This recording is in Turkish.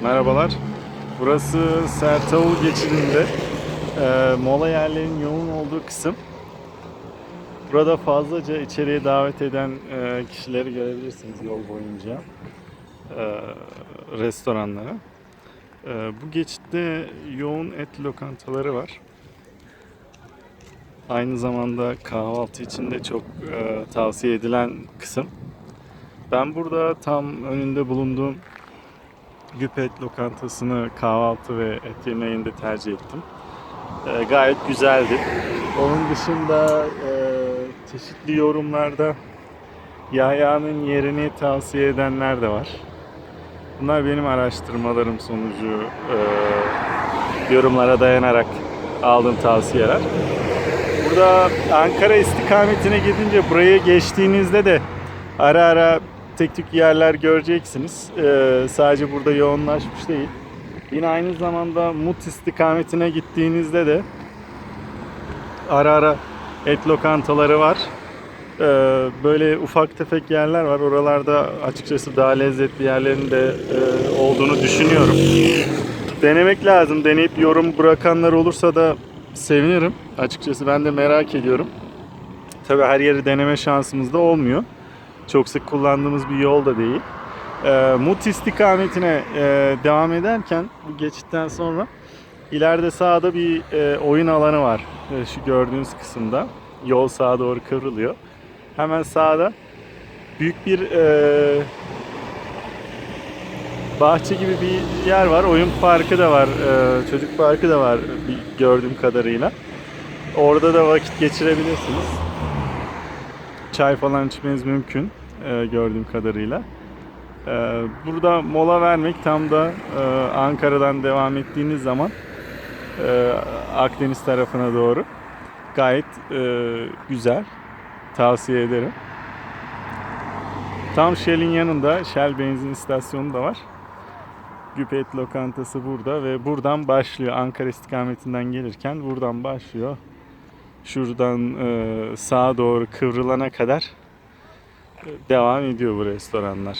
Merhabalar. Burası Sertavul geçidinde e, mola yerlerinin yoğun olduğu kısım. Burada fazlaca içeriye davet eden e, kişileri görebilirsiniz yol boyunca. E, restoranlara. E, bu geçitte yoğun et lokantaları var. Aynı zamanda kahvaltı için de çok e, tavsiye edilen kısım. Ben burada tam önünde bulunduğum Güpet lokantasını kahvaltı ve et yemeğinde tercih ettim. Ee, gayet güzeldi. Onun dışında e, çeşitli yorumlarda Yahya'nın yerini tavsiye edenler de var. Bunlar benim araştırmalarım sonucu e, yorumlara dayanarak aldığım tavsiyeler. Burada Ankara istikametine gidince buraya geçtiğinizde de ara ara tek tük yerler göreceksiniz. Ee, sadece burada yoğunlaşmış değil. Yine aynı zamanda Mut istikametine gittiğinizde de ara ara et lokantaları var. Ee, böyle ufak tefek yerler var. Oralarda açıkçası daha lezzetli yerlerin de e, olduğunu düşünüyorum. Denemek lazım. Deneyip yorum bırakanlar olursa da sevinirim. Açıkçası ben de merak ediyorum. Tabii her yeri deneme şansımız da olmuyor. Çok sık kullandığımız bir yol da değil. Ee, Mut istikametine e, devam ederken bu geçitten sonra ileride sağda bir e, oyun alanı var. E, şu gördüğünüz kısımda. Yol sağa doğru kıvrılıyor. Hemen sağda büyük bir e, bahçe gibi bir yer var. Oyun parkı da var. e, çocuk parkı da var gördüğüm kadarıyla. Orada da vakit geçirebilirsiniz. Çay falan içmeniz mümkün e, gördüğüm kadarıyla. E, burada mola vermek tam da e, Ankara'dan devam ettiğiniz zaman e, Akdeniz tarafına doğru gayet e, güzel. Tavsiye ederim. Tam Shell'in yanında Shell benzin istasyonu da var. Güpet lokantası burada ve buradan başlıyor. Ankara istikametinden gelirken buradan başlıyor. Şuradan e, sağa doğru kıvrılana kadar e, devam ediyor bu restoranlar.